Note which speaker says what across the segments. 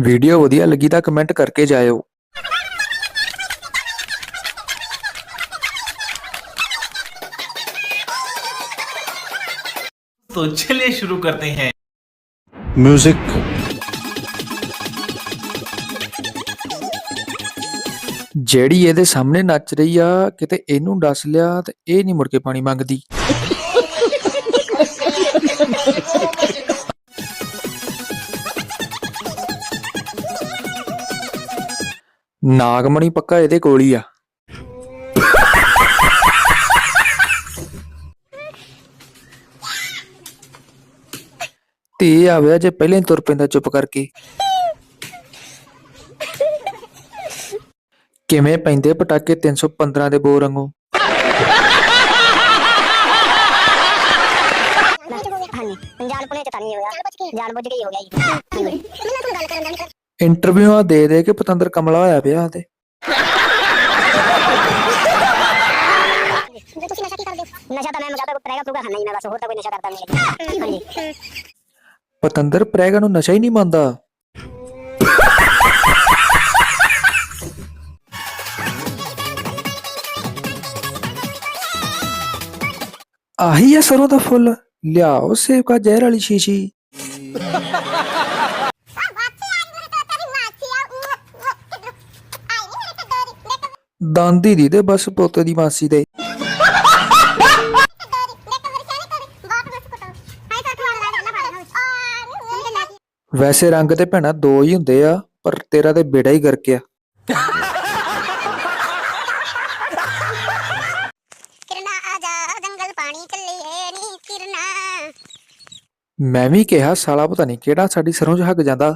Speaker 1: Video ਵਧੀਆ ਲੱਗੀ ਤਾਂ ਕਮੈਂਟ ਕਰਕੇ ਜਾਇਓ
Speaker 2: तो चलिए शुरू करते हैं
Speaker 3: म्यूजिक
Speaker 1: ਜਿਹੜੀ ਇਹਦੇ ਸਾਹਮਣੇ ਨੱਚ ਰਹੀ ਆ ਕਿਤੇ ਇਹਨੂੰ ਡਸ ਲਿਆ ਤੇ ਇਹ ਨਹੀਂ ਮੁੜ ਕੇ ਪਾਣੀ ਮੰਗਦੀ ਨਾਗਮਣੀ ਪੱਕਾ ਇਹਦੇ ਕੋਲ ਹੀ ਆ। ਤੇ ਆਵਿਆ ਜੇ ਪਹਿਲਾਂ ਹੀ ਤੁਰ ਪੈਂਦਾ ਚੁੱਪ ਕਰਕੇ। ਕਿਵੇਂ ਪੈਂਦੇ ਪਟਾਕੇ 315 ਦੇ ਬੋਰ ਵਾਂਗੂ
Speaker 4: ਹਾਂਜੀ ਜਾਣ ਪੁਣੇ ਚ ਤਾਂ ਨਹੀਂ ਹੋਇਆ। ਜਾਣ ਬੁੱਝ ਕੇ ਹੀ ਹੋ ਗਿਆ ਜੀ। ਹਾਂਜੀ ਮੈਨੂੰ ਤੁਹਾਨੂੰ ਗੱਲ ਕਰਨ ਦਾ
Speaker 1: ਇੰਟਰਵਿਊਆਂ ਦੇ ਦੇ ਕੇ ਪਤੰਦਰ ਕਮਲਾ ਹੋਇਆ ਪਿਆ ਤੇ
Speaker 4: ਤੁਸੀਂ ਨਸ਼ਾ ਕੀ ਕਰਦੇ ਹੋ ਨਸ਼ਾ ਤਾਂ ਮੈਂ ਮਗਾਦਾ ਕੋਈ ਪ੍ਰੈਗਾ ਪੂਗਾ ਖਾਣਾ ਹੀ ਮੈਂ ਬਸ ਹੋਰ ਤਾਂ ਕੋਈ ਨਸ਼ਾ ਕਰਦਾ ਨਹੀਂ ਹਾਂਜੀ
Speaker 1: ਪਤੰਦਰ ਪ੍ਰੈਗਾ ਨੂੰ ਨਸ਼ਾ ਹੀ ਨਹੀਂ ਮੰਨਦਾ। ਆਹੀ ਆ ਸਰੋਂ ਦਾ ਫੁੱਲ। ਲਿਆਓ ਸੇਬ ਕਾ ਜ਼ਹਿਰ ਵਾਲੀ ਸ਼ੀਸ਼ੀ। ਦਾੰਦੀ ਦੀ ਤੇ ਬਸ ਪੋਤੇ ਦੀ ਮਾਸੀ ਦੇ। ਵੈਸੇ ਰੰਗ ਤੇ ਭੈਣਾ ਦੋ ਹੀ ਹੁੰਦੇ ਆ, ਪਰ ਤੇਰਾ ਤੇ ਬੇੜਾ ਹੀ ਗਰਕਿਆ
Speaker 4: ਕਿਰਨਾ ਆ। ਜਾ ਜੰਗਲ ਪਾਣੀ ਚੱਲੀਏ ਨੀ ਕਿਰਨਾ
Speaker 1: ਮੈਂ ਵੀ ਕਿਹਾ, ਸਾਲਾ ਪਤਾ ਨਹੀਂ ਕਿਹੜਾ ਸਾਡੀ ਸਰੋਂ 'ਚ ਹੱਗ ਜਾਂਦਾ।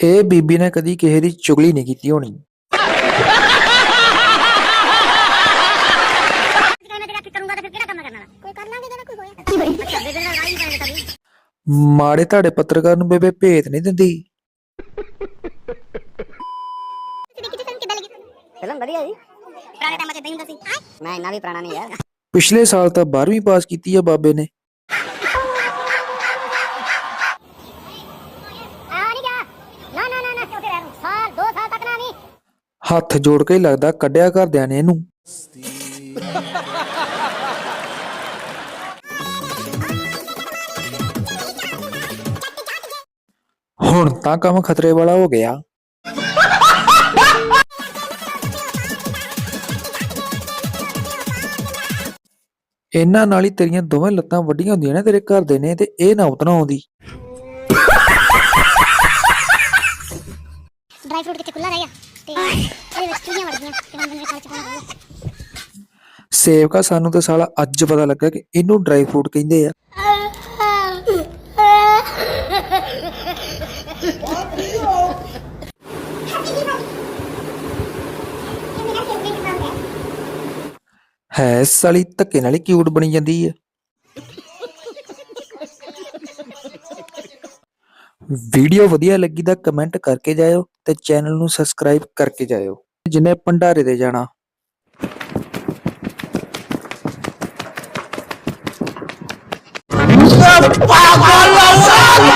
Speaker 4: ਇਹ
Speaker 1: ਬੀਬੀ ਨੇ ਕਦੀ ਕਿਸੇ ਦੀ ਚੁਗਲੀ ਨਹੀਂ ਕੀਤੀ ਹੋਣੀ।
Speaker 4: ਜੇ ਮੈਂ ਤੇਰੇ ਆਖੇ ਕਰੂੰਗਾ ਤਾਂ ਫਿਰ ਕਿਹੜਾ ਕੰਮ ਕਰਨਾ ਕੋਈ ਕਰ ਲਾਂਗੇ ਜਿਹੜਾ ਕੋਈ ਹੋਇਆ ਅੱਛਾ ਬੇਬੇ ਨਾਲ ਰਾਈ ਪਾਣੀ ਤਾਂ
Speaker 1: ਮਾੜੇ ਤੁਹਾਡੇ ਪੱਤਰਕਾਰ ਨੂੰ ਬੇਬੇ ਭੇਤ ਨਹੀਂ ਦਿੰਦੀ।
Speaker 4: ਦੇਖੀ ਤੇ ਕਿੱਦਾਂ ਲੱਗੀ
Speaker 5: ਫਿਲਮ ਵਧੀਆ ਜੀ।
Speaker 4: ਪੁਰਾਣੇ ਟਾਈਮ 'ਚ ਇਦਾਂ ਹੀ ਹੁੰਦਾ ਸੀ।
Speaker 5: ਮੈਂ ਇੰਨਾ ਵੀ ਪੁਰਾਣਾ ਨਹੀਂ ਯਾਰ
Speaker 1: ਪਿਛਲੇ ਸਾਲ ਤਾਂ 12ਵੀਂ ਪਾਸ ਕੀਤੀ ਆ ਬਾਬੇ ਨੇ
Speaker 4: ਆ ਨਹੀਂ ਗਿਆ ਨਾ ਨਾ ਨਾ ਨਾ ਉੱਥੇ ਰਹਿ ਨੂੰ ਸਾਲ ਦੋ ਸਾਲ ਤੱਕ ਨਾ ਨਹੀਂ
Speaker 1: ਹੱਥ ਜੋੜ ਕੇ ਲੱਗਦਾ, ਕੱਢਿਆ ਕਰਦਿਆਂ ਨੇ ਇਹਨੂੰ। ਹੁਣ ਤਾਂ ਕੰਮ ਖਤਰੇ ਵਾਲਾ ਹੋ ਗਿਆ। ਇਹਨਾਂ ਨਾਲ ਹੀ ਤੇਰੀਆਂ ਦੋਵੇਂ ਲੱਤਾਂ ਵੱਡੀਆਂ ਹੁੰਦੀਆਂ ਨੇ ਤੇਰੇ ਘਰ ਦੇ ਨੇ ਤੇ ਇਹ ਨਾ ਉਤਨਾ ਆਉਂਦੀ।
Speaker 4: ਡਰਾਈ ਫਰੂਟ ਕਿੱਥੇ ਖੁੱਲਾ ਰਹਿ ਗਿਆ? ਤੇ ਇਹਦੇ ਵਿੱਚ ਚੂਹੀਆਂ ਵੜ ਗਈਆਂ ਤੇ ਹੁਣ ਮੈਨੂੰ ਖਾਲ ਚ ਪਾਣਾ ਪਊਗਾ
Speaker 1: ਸੇਵਕਾ ਸਾਨੂੰ ਤਾਂ ਸਾਲਾ ਅੱਜ ਪਤਾ ਲੱਗਾ ਕਿ ਇਹਨੂੰ ਡਰਾਈ ਫਰੂਟ ਕਹਿੰਦੇ ਆ। ਹੈ ਸਾਲੀ ਧੱਕੇ ਨਾਲ ਹੀ ਕਿਊਟ ਬਣੀ ਜਾਂਦੀ ਹੈ ਵੀਡੀਓ ਵਧੀਆ ਲੱਗੀ ਤਾਂ ਕਮੈਂਟ ਕਰਕੇ ਜਾਇਓ। ਤੇ ਚੈਨਲ ਨੂੰ ਸਬਸਕ੍ਰਾਈਬ ਕਰਕੇ ਜਾਇਓ। ਜਿੰਨੇ ਭੰਡਾਰੇ ਦੇ ਜਾਣਾ।
Speaker 3: ਪਾਗਲ